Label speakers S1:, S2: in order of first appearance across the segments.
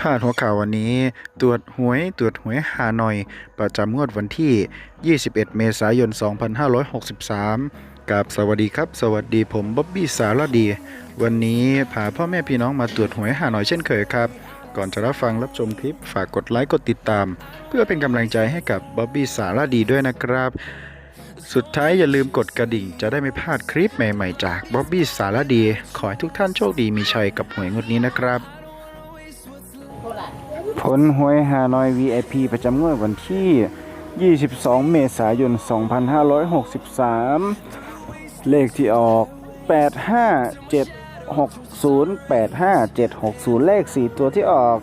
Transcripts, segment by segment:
S1: พาดหัวข่าววันนี้ ตรวจหวยตรวจหวยฮานอย ประจำงวดวันที่ 21 เมษายน 2563 กับสวัสดีครับ สวัสดีผมบ๊อบบี้สารดี วันนี้พาพ่อแม่พี่น้องมาตรวจหวยฮานอยเช่นเคยครับ ก่อนจะรับฟังรับชมคลิปฝากกดไลค์กดติดตาม เพื่อเป็นกำลังใจให้กับบ๊อบบี้สารดีด้วยนะครับ สุดท้ายอย่าลืมกดกระดิ่ง จะได้ไม่พลาดคลิปใหม่ๆ จากบ๊อบบี้สารดี ขอให้ทุกท่านโชคดีมีชัยกับหวยงวดนี้นะครับ ลหวยฮานอย VIP ประจำงวดวันที่ 22 เมษายน 2563 เลขที่ออก 85760 85760 เลข 4 ตัวที่ออก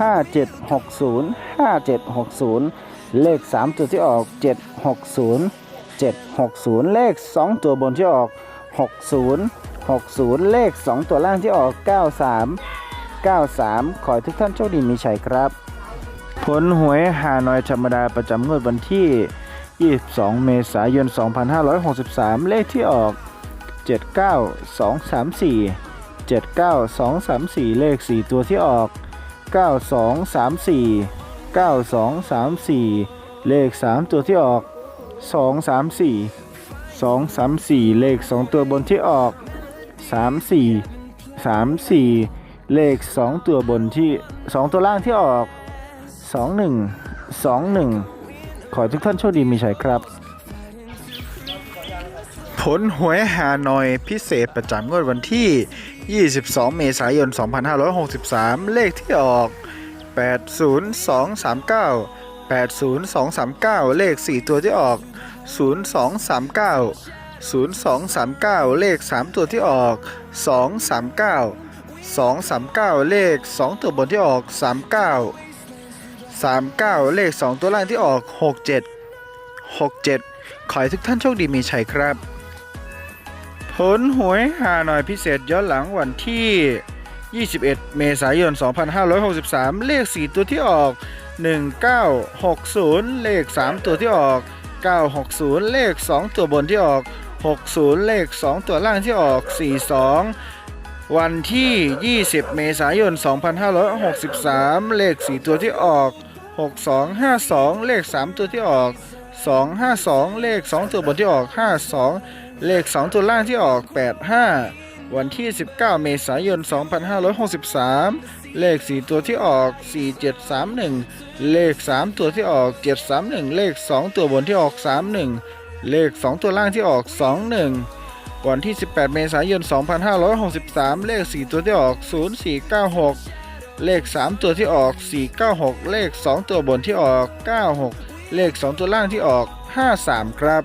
S1: 5760 5760 เลข 3 ตัวที่ออก 760 760 เลข 2 ตัวบนที่ออก 60 60 เลข 2 ตัวล่างที่ออก 93 93 ขอให้ทุกท่านโชคดีมีชัยครับ ผลหวยฮานอยธรรมดาประจำงวดวันที่ 22 เมษายน 2563 เลขที่ออก 79234 79234 เลข 4 ตัวที่ออก 9234 9234 เลข 3 ตัวที่ออก 234 234 เลข 2 ตัวบนที่ออก 34 34 เลข 2 ตัวบนที่ 2 ตัวล่างที่ออก 21 21 ขอทุกท่านโชคดีมีชัยครับ ผลหวยฮานอยพิเศษประจำงวดวันที่ 22 เมษายน 2563 เลขที่ออก 80239 80239 เลข 4 ตัวที่ออก 0239 0239 เลข 3 ตัวที่ออก 239 239 เลข 2 ตัวบนที่ออก 39 39 เลข 2 ตัวล่างที่ออก 67 67 ขอให้ทุกท่านโชคดีมีชัยครับ ผลหวยฮานอยพิเศษย้อนหลังวันที่ 21 เมษายน 2563 เลข 4 ตัวที่ออก 1960 เลข 3 ตัวที่ออก 960 เลข 2 ตัวบนที่ออก 60 เลข 2 ตัวล่างที่ออก 42 วันที่ 20 เมษายน 2563 เลข 4 ตัวที่ออก 6252 เลข 3 ตัวที่ออก 252 เลข 2 ตัวบนที่ออก 52 เลข 2 ตัวล่างที่ออก 85 วันที่ 19 เมษายน 2563 เลข 4 ตัวที่ออก 4731 เลข 3 ตัวที่ออก 731 เลข 2 ตัวบนที่ออก 31 เลข 2 ตัวล่างที่ออก 21 วันที่ 18 เมษายน 2563 เลข 4 ตัวที่ออก 0496 เลข 3 ตัวที่ออก 496 เลข 2 ตัวบนที่ออก 96 เลข 2 ตัวล่างที่ออก 53 ครับ